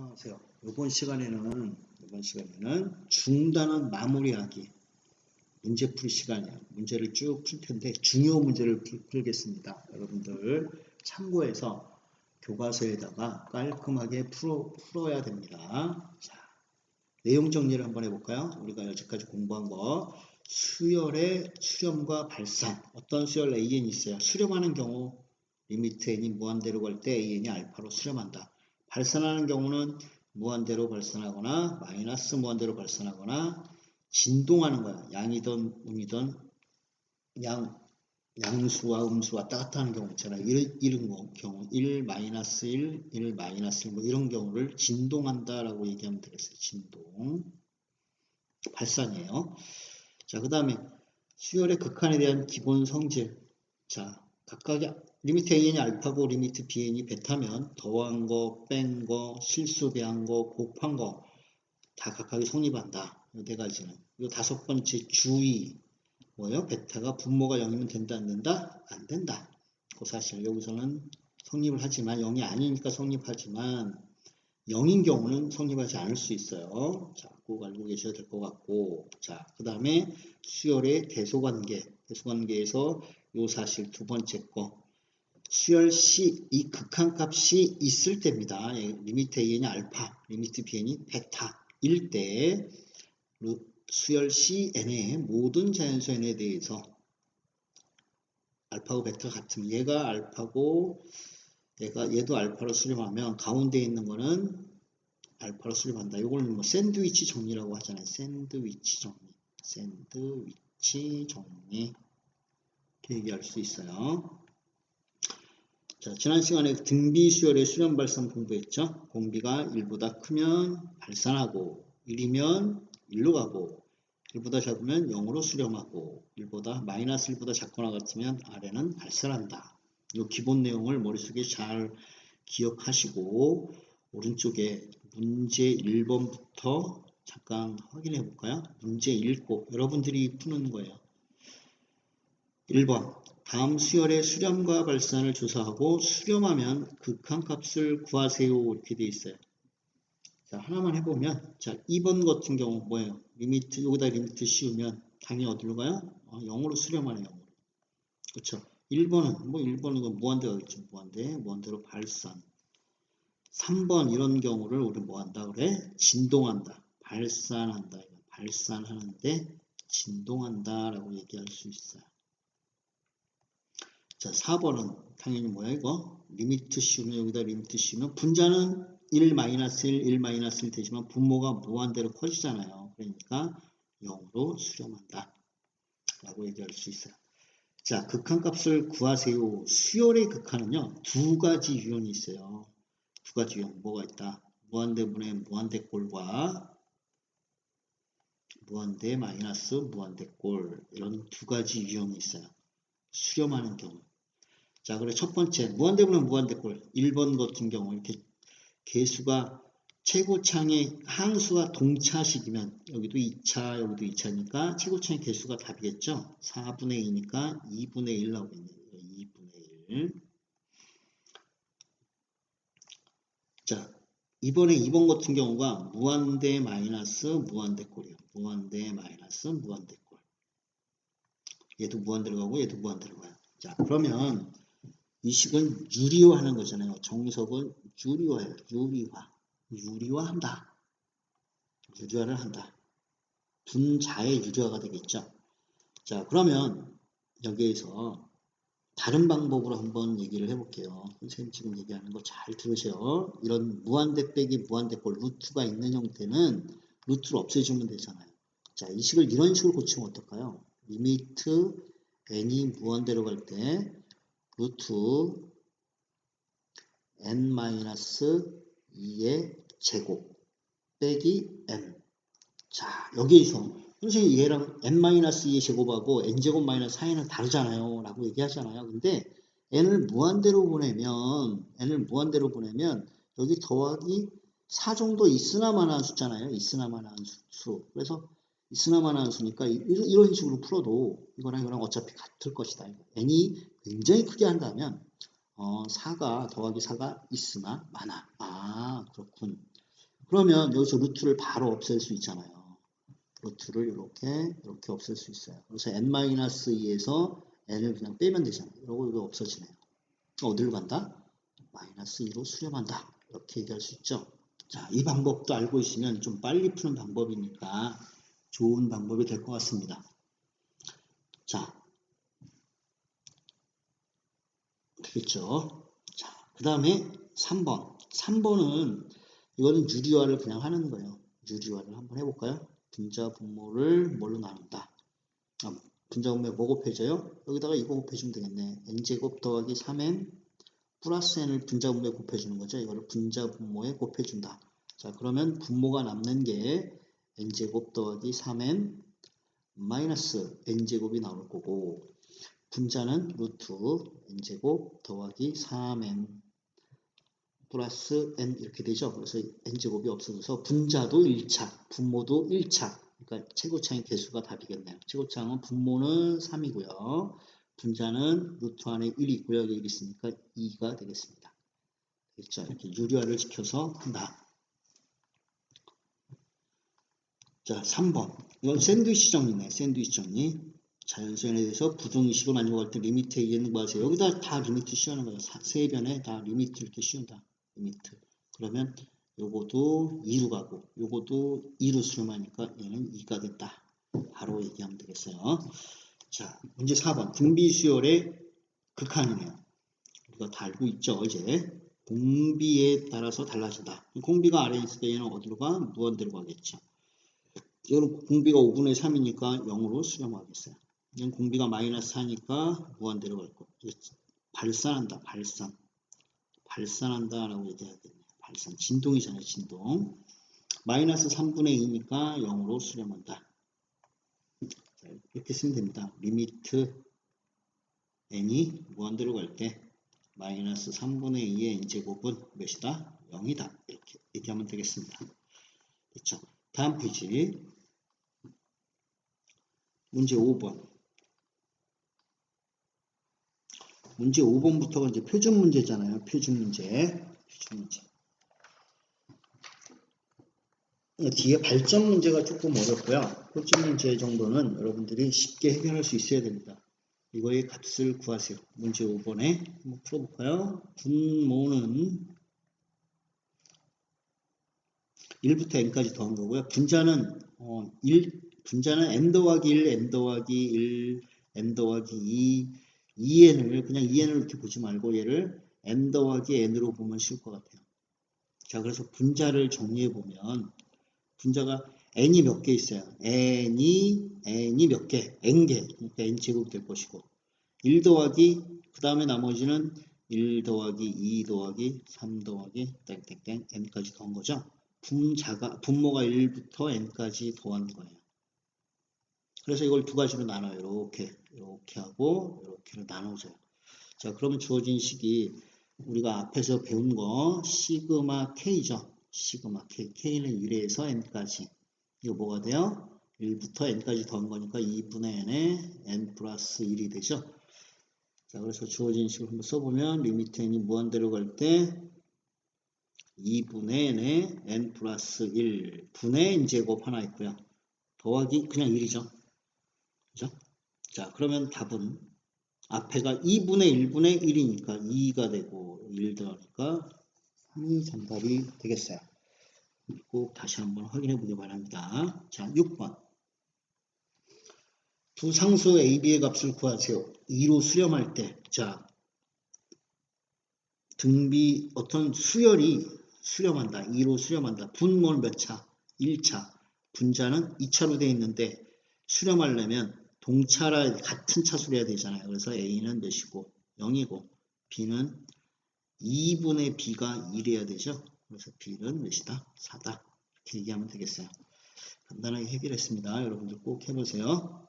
안녕하세요. 이번 시간에는 이번 시간에는 중단은 마무리하기 문제풀이 시간이에요. 문제를 쭉 풀 텐데 중요 문제를 풀, 풀겠습니다. 여러분들 참고해서 교과서에다가 깔끔하게 풀어, 풀어야 됩니다. 자, 내용 정리를 한번 해볼까요? 우리가 여지까지 공부한 거 수열의 수렴과 발산 어떤 수열 AN이 있어요. 수렴하는 경우 리미트 n이 무한대로 갈 때 AN이 알파로 수렴한다. 발산하는 경우는 무한대로 발산하거나 마이너스 무한대로 발산하거나 진동하는 거야. 양이든 음이든 양, 양수와 음수 왔다 갔다 하는 경우 있잖아요. 이런, 이런 경우 1, 마이너스 1, 1, 마이너스 1, 뭐 이런 경우를 진동한다라고 얘기하면 되겠어요. 진동. 발산이에요. 자, 그 다음에 수열의 극한에 대한 기본 성질. 자, 각각의 리미트 AN이 알파고 리미트 BN이 베타면 더한 거, 뺀 거, 실수 배한 거, 곱한 거 다 각각이 성립한다. 이네 가지는. 이 다섯 번째 주의 뭐예요? 베타가 분모가 0이면 된다 안 된다? 안 된다. 그 사실 여기서는 성립을 하지만 0이 아니니까 성립하지만 0인 경우는 성립하지 않을 수 있어요. 자, 꼭 알고 계셔야 될 것 같고 자, 그 다음에 수열의 대소관계 대소관계에서 요 사실 두 번째 거 수열 C, 이 극한값이 있을 때입니다. 예, 리미트 An이 알파, 리미트 Bn이 베타 일 때 수열 Cn의 모든 자연수 n에 대해서 알파고 베타가 같으면 얘가 알파고 얘가 얘도 알파로 수렴하면 가운데 있는 거는 알파로 수렴한다. 이걸 뭐 샌드위치 정리라고 하잖아요. 샌드위치 정리. 샌드위치 정리. 이렇게 얘기할 수 있어요. 자, 지난 시간에 등비 수열의 수렴 발산 공부했죠. 공비가 1보다 크면 발산하고 1이면 1로 가고 1보다 작으면 0으로 수렴하고 1보다 마이너스 1보다 작거나 같으면 아래는 발산한다. 이 기본 내용을 머릿속에 잘 기억하시고 오른쪽에 문제 1번부터 잠깐 확인해 볼까요? 문제 읽고 여러분들이 푸는 거예요. 1번 다음 수열의 수렴과 발산을 조사하고 수렴하면 극한값을 구하세요 이렇게 돼 있어요. 자 하나만 해보면 자 2번 같은 경우 뭐예요? 리미트 여기다 리미트 씌우면 당연히 어디로 가요? 어, 0으로 수렴하네요. 0으로. 그렇죠. 1번은 뭐 1번은 무한대가 겠죠. 무한대 무한대로 발산 3번 이런 경우를 우리 뭐 한다 그래? 진동한다. 발산한다. 발산하는데 진동한다 라고 얘기할 수 있어요. 자, 4번은 당연히 뭐야 이거? 리미트 씌우면 여기다 리미트 씌우면 분자는 1 마이너스 1, 1 마이너스 1 되지만 분모가 무한대로 커지잖아요. 그러니까 0으로 수렴한다. 라고 얘기할 수 있어요. 자, 극한값을 구하세요. 수열의 극한은요. 두 가지 유형이 있어요. 두 가지 유형. 뭐가 있다? 무한대분의 무한대꼴과 무한대 마이너스 무한대꼴 이런 두 가지 유형이 있어요. 수렴하는 경우. 자, 그래 첫 번째 무한대분은 무한대꼴 1번 같은 경우 이렇게 개수가 최고창의 항수와 동차식이면 여기도 2차 여기도 2차니까 최고창의 개수가 답이겠죠. 4분의 2니까 2분의 1 나오겠네요. 2분의 1. 자, 이번에 2번 같은 경우가 무한대 마이너스 무한대꼴이에요. 무한대 마이너스 무한대꼴. 얘도 무한대로 가고 얘도 무한대로 가요. 자, 그러면 이 식은 유리화하는 거잖아요. 정석은 유리화예요. 유리화. 유리화한다. 유리화를 한다. 분자의 유리화가 되겠죠. 자, 그러면 여기에서 다른 방법으로 한번 얘기를 해볼게요. 선생님 지금 얘기하는 거 잘 들으세요. 이런 무한대 빼기 무한대 꼴 루트가 있는 형태는 루트를 없애주면 되잖아요. 자, 이 식을 이런 식으로 고치면 어떨까요? 리미트 n이 무한대로 갈 때 루트 n-2의 제곱 빼기 m 자 여기에서 선생님 얘랑 n-2의 제곱하고 n제곱 마이너스 4는 다르잖아요. 라고 얘기하잖아요. 근데 n을 무한대로 보내면 n을 무한대로 보내면 여기 더하기 4 정도 있으나마나한 숫자잖아요. 있으나마나한 수 그래서 있으나마나한 수니까 이런 식으로 풀어도 이거랑 이거랑 어차피 같을 것이다 n이 굉장히 크게 한다면 어, 4가 더하기 4가 있으나 많아. 아 그렇군. 그러면 여기서 루트를 바로 없앨 수 있잖아요. 루트를 이렇게 이렇게 없앨 수 있어요. 그래서 n-2에서 n을 그냥 빼면 되잖아요. 이러고 이거 없어지네요. 어디로 간다? 마이너스 2로 수렴한다. 이렇게 얘기할 수 있죠. 자, 이 방법도 알고 있으면 좀 빨리 푸는 방법이니까 좋은 방법이 될 것 같습니다. 자, 되겠죠. 자, 그 다음에 3번. 3번은 이거는 유리화를 그냥 하는 거예요. 유리화를 한번 해볼까요? 분자 분모를 뭘로 나눈다. 아, 분자 분모에 뭐 곱해져요? 여기다가 이거 곱해주면 되겠네. n제곱 더하기 3n 플러스 n을 분자 분모에 곱해주는 거죠. 이거를 분자 분모에 곱해준다. 자, 그러면 분모가 남는 게 n제곱 더하기 3n 마이너스 n제곱이 나올 거고 분자는 루트 n제곱 더하기 3n 플러스 n 이렇게 되죠. 그래서 n제곱이 없어져서 분자도 1차, 분모도 1차. 그러니까 최고차의 개수가 답이겠네요. 최고차는 분모는 3이고요. 분자는 루트 안에 1이 있고요. 여기 1 있으니까 2가 되겠습니다. 됐죠? 이렇게 유리화를 시켜서 한다. 자, 3번. 이건 샌드위치 정리네. 샌드위치 정리. 자연수연에 대해서 부등식으로 만족할 때 리미트 얘기하는 거 하세요. 여기다 다 리미트 씌우는 거예요. 세 변에 다 리미트 이렇게 씌운다. 리미트. 그러면 요것도 2로 가고 요것도 2로 수렴하니까 얘는 2가 됐다. 바로 얘기하면 되겠어요. 자, 문제 4번. 등비수열의 극한이네요. 우리가 다 알고 있죠, 이제. 공비에 따라서 달라진다. 공비가 아래에 있을 때 얘는 어디로 가? 무한대로 가겠죠. 이거는 공비가 5분의 3이니까 0으로 수렴하겠어요. 이건 공비가 마이너스 4니까 무한대로 갈 거. 발산한다, 발산. 발산한다 라고 얘기하겠네요. 발산. 진동이잖아요, 진동. 마이너스 3분의 2니까 0으로 수렴한다. 자, 이렇게 쓰면 됩니다. 리미트 n이 무한대로 갈 때 마이너스 3분의 2의 n제곱은 몇이다? 0이다. 이렇게 얘기하면 되겠습니다. 그렇죠? 페이지 문제 5번 문제 5번부터가 이제 표준 문제잖아요. 표준 문제. 표준 문제. 뒤에 발전 문제가 조금 어렵고요. 표준 문제 정도는 여러분들이 쉽게 해결할 수 있어야 됩니다. 이거의 값을 구하세요. 문제 5번에 한번 풀어볼까요? 분모는 1부터 n까지 더한 거고요. 분자는 어, 1, 분자는 n 더하기 1, n 더하기 1, n 더하기 2, 2n을 그냥 2n을 이렇게 보지 말고 얘를 n 더하기 n으로 보면 쉬울 것 같아요. 자, 그래서 분자를 정리해 보면 분자가 n이 몇 개 있어요. n이 n이 몇 개? n개. 그러니까 n 제곱 될 것이고 1 더하기 그 다음에 나머지는 1 더하기 2 더하기 3 더하기 땡땡땡 n까지 더한 거죠. 분자가 분모가 1부터 n까지 더한 거예요. 그래서 이걸 두 가지로 나눠요. 이렇게 이렇게 하고 이렇게로 나눠줘요. 자 그러면 주어진 식이 우리가 앞에서 배운 거 시그마 k죠. 시그마 k. k는 1에서 n까지. 이거 뭐가 돼요? 1부터 n까지 더한 거니까 2분의 n에 n 플러스 1이 되죠. 자 그래서 주어진 식을 한번 써보면 리미트 n이 무한대로 갈 때 2분의 n에 n 플러스 1 분의 n제곱 하나 있고요. 더하기 그냥 1이죠. 그죠? 자, 그러면 답은 앞에가 2분의 1분의 1이니까 2가 되고 1 더하니까 3이 정답이 되겠어요. 꼭 다시 한번 확인해 보기 바랍니다. 자, 6번. 두 상수 A, B의 값을 구하세요. 2로 수렴할 때, 자, 등비, 어떤 수열이 수렴한다. 2로 수렴한다. 분모는 몇 차? 1차. 분자는 2차로 되어 있는데, 수렴하려면 동차라 같은 차수로 해야 되잖아요. 그래서 A는 몇이고 0이고 B는 2분의 B가 1이어야 되죠. 그래서 B는 몇이다? 4다. 이렇게 얘기하면 되겠어요. 간단하게 해결했습니다. 여러분들 꼭 해보세요.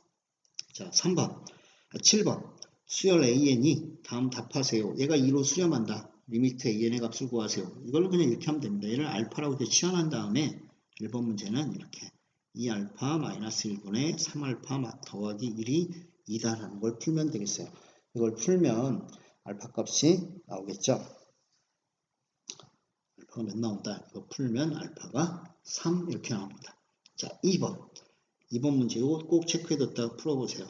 자, 3번, 7번. 아, 수열 AN이 다음 답하세요. 얘가 2로 수렴한다. 리미트 AN의 값을 구하세요. 이걸로 그냥 이렇게 하면 됩니다. 얘를 알파라고 이렇게 치환한 다음에 1번 문제는 이렇게 2알파 마이너스 1분의 3알파 더하기 1이 2다라는 걸 풀면 되겠어요. 이걸 풀면 알파 값이 나오겠죠. 알파가 몇 나온다. 이거 풀면 알파가 3 이렇게 나옵니다. 자, 2번. 2번 문제 이거 꼭 체크해뒀다가 풀어보세요.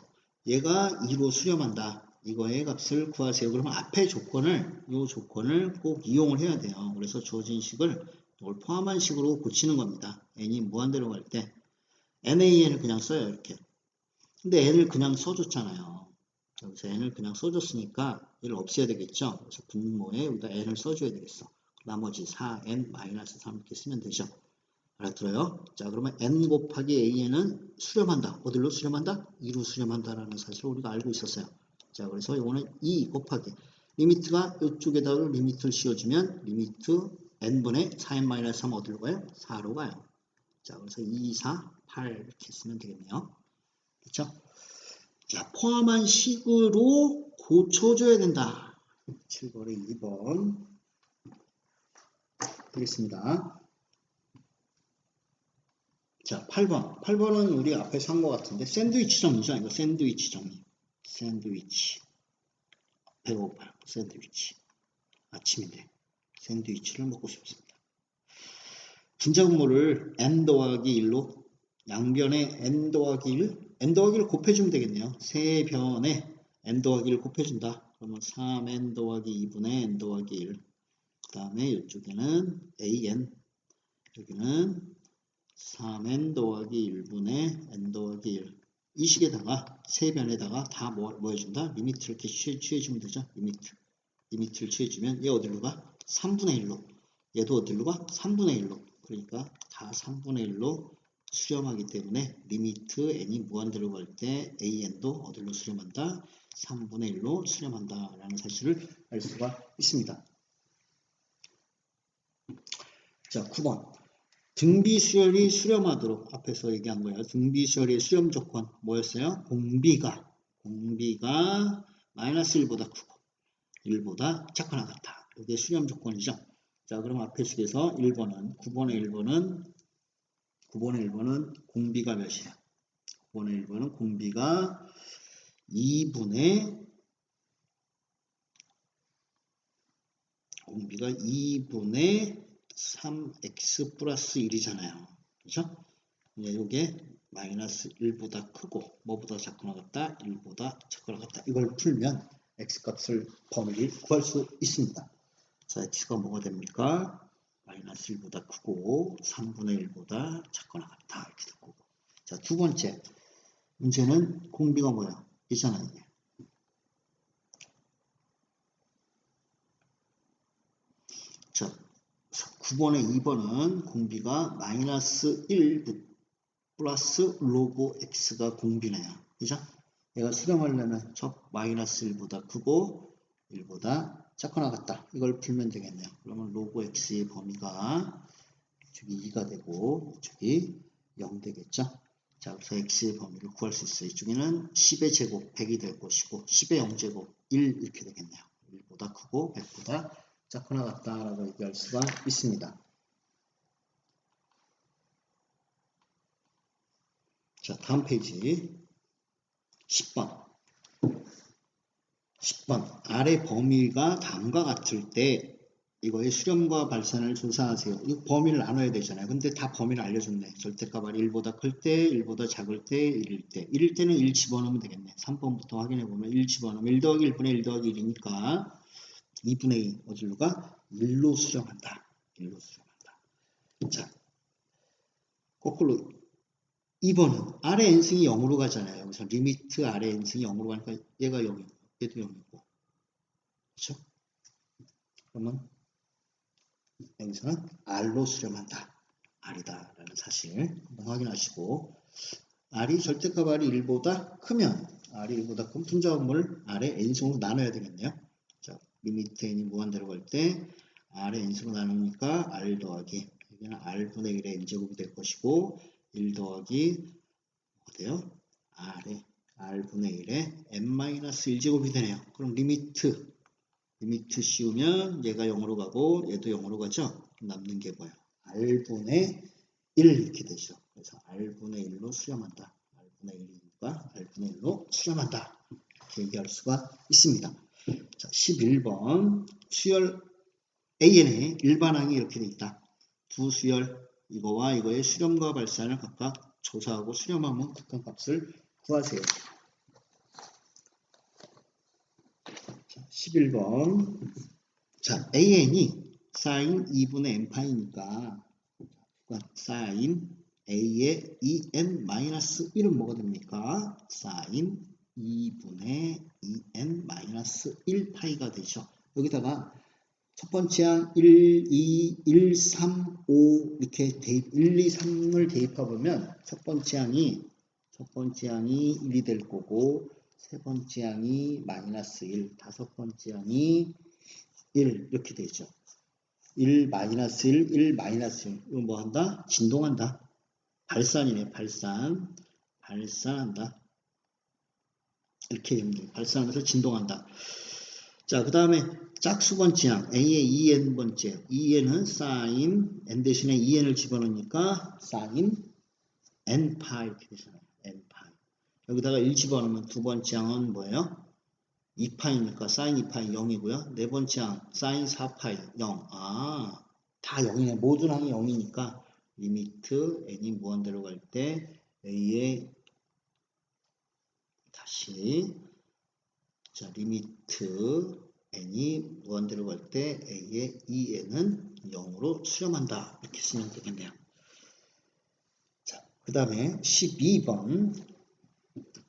얘가 2로 수렴한다. 이거의 값을 구하세요. 그러면 앞에 조건을 이 조건을 꼭 이용을 해야 돼요. 그래서 주어진 식을 이걸 포함한 식으로 고치는 겁니다. n이 무한대로 갈 때 nan을 그냥 써요. 이렇게. 근데 n을 그냥 써줬잖아요. 여기서 n을 그냥 써줬으니까 얘를 없애야 되겠죠. 그래서 분모에 여기다 n을 써줘야 되겠어. 나머지 4n-3 이렇게 쓰면 되죠. 알아들어요? 자 그러면 n 곱하기 an은 수렴한다. 어디로 수렴한다? 2로 수렴한다라는 사실을 우리가 알고 있었어요. 자 그래서 이거는 2 곱하기 리미트가 이쪽에다가 리미트를 씌워주면 리미트 n분의 4n-3 어디로 가요? 4로 가요. 자 그래서 2, 4, 8 이렇게 쓰면 되겠네요. 그렇죠? 자 포함한 식으로 고쳐줘야 된다. 7번에 2번 되겠습니다. 자, 8번. 8번은 우리 앞에 산것 같은데, 샌드위치 정리죠. 이거 샌드위치 정리. 샌드위치. 배고파요. 샌드위치. 아침인데, 샌드위치를 먹고 싶습니다. 분자 분모를 n 더하기 1로 양변에 n 더하기 1, n 더하기 1을 곱해주면 되겠네요. 세 변에 n 더하기 1을 곱해준다. 그러면 3n 더하기 2분의 n 더하기 1. 그 다음에 이쪽에는 an, 여기는 3n 더하기 1분의 n 더하기 1. 이 식에다가 세 변에다가 다 뭐, 뭐 해준다? 리미트를 이렇게 취해, 취해주면 되죠. 리미트. 리미트를 취해주면 얘 어디로 가? 3분의 1로. 얘도 어디로 가? 3분의 1로. 그러니까 다 3분의 1로 수렴하기 때문에 리미트 n이 무한대로 갈 때 an도 어디로 수렴한다? 3분의 1로 수렴한다 라는 사실을 알 수가 있습니다. 자, 9번. 등비수열이 수렴하도록 앞에서 얘기한 거예요. 등비수열의 수렴 조건 뭐였어요? 공비가 공비가 마이너스 1보다 크고 1보다 작거나 같다. 이게 수렴 조건이죠. 자, 그럼 앞에 식에서 1번은 9번의 1번은 9번의 1번은 공비가 몇이야? 9번의 1번은 공비가 2분의 공비가 2분의 3x 플러스 1이잖아요. 그죠? 이제 이게 마이너스 1보다 크고 뭐보다 작거나 같다? 1보다 작거나 같다. 이걸 풀면 x값을 범위를 구할 수 있습니다. 자, x가 뭐가 됩니까? 마이너스 1보다 크고 3분의 1보다 작거나 같다. 이렇게 될 거고. 자, 두 번째 문제는 공비가 뭐야? 이게. 자, 9번에 2번은 공비가 마이너스 1 플러스 로그 x가 공비네요. 그죠? 얘가 수렴하려면 저 마이너스 1보다 크고 1보다 작거나 같다. 이걸 풀면 되겠네요. 그러면 로그 x의 범위가 이쪽이 2가 되고 이쪽이 0 되겠죠? 자, 그래서 x의 범위를 구할 수 있어요. 이쪽에는 10의 제곱 100이 될 것이고 10의 0제곱 1 이렇게 되겠네요. 1보다 크고 100보다 작거나 같다라고 얘기할 수가 있습니다. 자, 다음 페이지 10번 10번 아래 범위가 다음과 같을 때 이거의 수렴과 발산을 조사하세요. 이 범위를 나눠야 되잖아요. 근데 다 범위를 알려줬네. 절대값 이 1보다 클 때, 1보다 작을 때, 1일 때. 1일 때는 1 집어넣으면 되겠네. 3번부터 확인해보면 1 집어넣으면 1 더하기 1분의 1 더하기 1이니까 2분의 2 어디로 가? 1로 수렴한다. 1로 수렴한다. 자, 거꾸로 2번은 아래 n승이 0으로 가잖아요. 여기서 리미트 아래 n승이 0으로 가니까 얘가 0이고 얘도 0이고 그렇죠? 그러면 여기서는 R로 수렴한다. R이다 라는 사실 한번 확인하시고 R이 절대값 R이 1보다 크면 R이 1보다 큰 분자분모를 아래 n승으로 나눠야 되겠네요. 자, 리미트 n이 무한대로 갈 때 R의 n승으로 나누니까 R 더하기 여기는 R분의 1의 n제곱이 될 것이고 1 더하기 어때요? R의 R분의 1의 n-1제곱이 되네요. 그럼 리미트 리미트 씌우면 얘가 0으로 가고 얘도 0으로 가죠. 남는 게 뭐예요? R분의 1 이렇게 되죠. 그래서 R분의 1로 수렴한다. R분의 1이니까 R분의 1로 수렴한다. 이렇게 얘기할 수가 있습니다. 자, 11번 수열 AN의 일반항이 이렇게 돼 있다. 두 수열 이거와 이거의 수렴과 발산을 각각 조사하고 수렴하면 극한값을 구하세요. 자, 11번. 자, AN이 sin 2분의 n파이니까 sin a의 2n 마이너스 1은 뭐가 됩니까? sin 2분의 2n 마이너스 1파이가 되죠. 여기다가 첫 번째 항 1, 2, 1, 3, 5 이렇게 대입 1, 2, 3을 대입해 보면 첫 번째 항이 첫 번째 항이 1이 될 거고 세 번째 항이 마이너스 1, 다섯 번째 항이 1 이렇게 되죠. 1 마이너스 1, 1 마이너스 1. 이거 뭐 한다? 진동한다. 발산이네, 발산. 발산한다. 이렇게. 발산하면서 진동한다. 자, 그 다음에 짝수 번째항 a의 2n 번째 2n은 sin n 대신에 2n을 집어넣으니까 sin n파 이렇게 되잖아요. n파 여기다가 1 집어넣으면 두 번째 항은 뭐예요? 2파이니까 sin 2파이 0이고요. 네 번째 항 sin 4파이 0. 아, 다 0이네. 모든 항이 0이니까 리미트 n이 무한대로 갈 때 a의 다시 자 리미트 n이 무한대로 갈 때 a의 2n은 0으로 수렴한다. 이렇게 쓰면 되겠네요. 자, 그 다음에 12번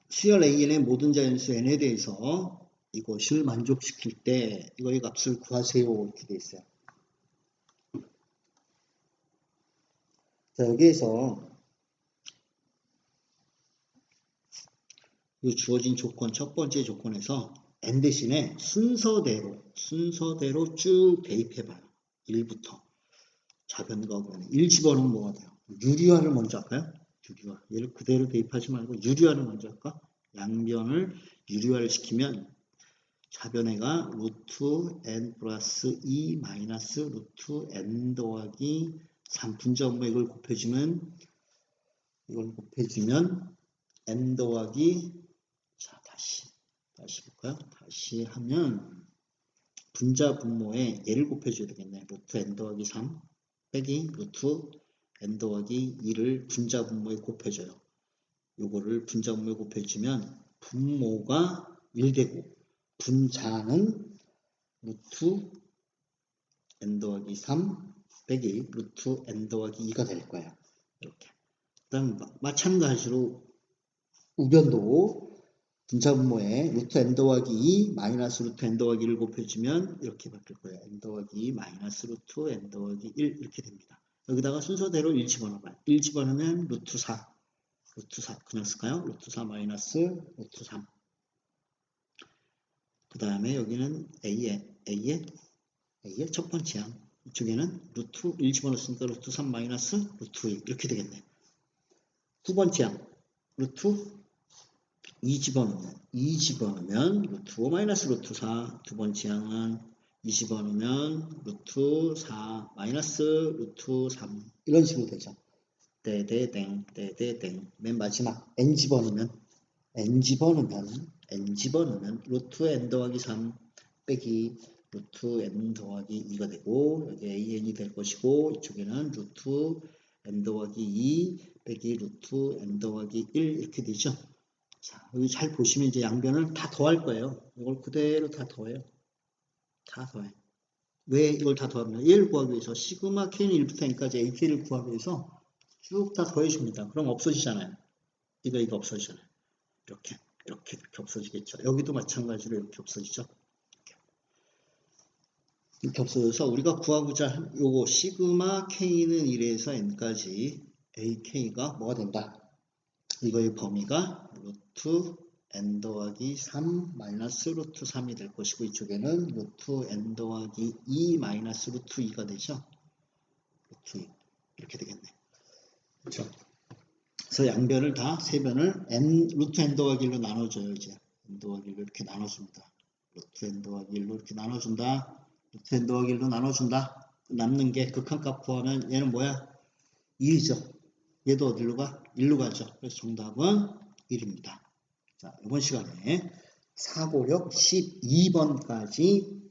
수열 an의 모든 자연수 n에 대해서 이것을 만족시킬 때 이거의 값을 구하세요. 이렇게 돼 있어요. 자, 여기에서 주어진 조건, 첫 번째 조건에서 n 대신에 순서대로, 순서대로 쭉 대입해봐요. 1부터. 좌변과 우변. 1 집어넣으면 뭐가 돼요? 유리화를 먼저 할까요? 유리화. 얘를 그대로 대입하지 말고 유리화를 먼저 할까? 양변을 유리화를 시키면 좌변에가 루트 n 플러스 2 마이너스 루트 n 더하기 3 분자분모 이걸 곱해주면 이걸 곱해주면 n 더하기 자 다시 다시 볼까요? 다시 하면 분자 분모에 얘를 곱해줘야 되겠네. 루트 n 더하기 3 빼기 루트 n 더하기 2를 분자 분모에 곱해줘요. 요거를 분자 분모에 곱해주면 분모가 1되고 분자는 루트 n 더하기 3 빼기 루트 n 더하기 2가 될 거예요. 이렇게. 그 다음 마찬가지로 우변도 분자 분모에 루트 n 더하기 2 마이너스 루트 n 더하기 1을 곱해주면 이렇게 바뀔 거예요. n 더하기 2 마이너스 루트 n 더하기 1 이렇게 됩니다. 여기다가 순서대로 1 집어넣어봐요. 1 집어넣으면 루트 4 루트 4 그냥 쓸까요? 루트 4 마이너스 루트 3 그 다음에 여기는 A의, A의, A의 첫 번째 항. 이쪽에는 루트 1 집어넣었으니까 루트 3 마이너스 루트 2 이렇게 되겠네. 두 번째 항. 루트 2 집어넣으면 2 집어넣으면 루트 5 마이너스 루트 4. 두 번째 항은 2 집어넣으면 루트 4 마이너스 루트 3 이런 식으로 되죠. 떼대땡 떼대땡 맨 마지막 n 집어넣으면 n 집어넣으면 n 집어넣으면 루트 n 더하기 3 빼기 루트 n 더하기 2가 되고 여기 an이 될 것이고 이쪽에는 루트 n 더하기 2 빼기 루트 n 더하기 1 이렇게 되죠. 자 여기 잘 보시면 이제 양변을 다 더할 거예요. 이걸 그대로 다 더해요. 다 더해. 왜 이걸 다 더하냐? 얘를 구하기 위해서 시그마 k는 1부터 n까지 ak를 구하기 위해서 쭉 다 더해줍니다. 그럼 없어지잖아요. 이거 이거 없어지잖아요. 이렇게. 이렇게 이렇게 없어지겠죠. 여기도 마찬가지로 이렇게 없어지죠. 이렇게 없어져서 우리가 구하고자 요거 시그마 k는 1에서 n까지 ak가 뭐가 된다. 이거의 범위가 루트 n 더하기 3 마이너스 루트 3이 될 것이고 이쪽에는 루트 n 더하기 2 마이너스 루트 2가 되죠. 루트 2 이렇게 되겠네. 그렇죠. 그래서 양변을 다 세 변을 n 루트 n 더하기 1로 나눠줘요 이제 n 더하기 1로 이렇게 나눠줍니다. 루트 n 더하기 1로 이렇게 나눠준다. 루트 n 더하기 1로 나눠준다. 남는 게 극한값 구하면 얘는 뭐야? 2죠. 얘도 어디로 가? 1로 가죠. 그래서 정답은 1입니다. 자 이번 시간에 사고력 12번까지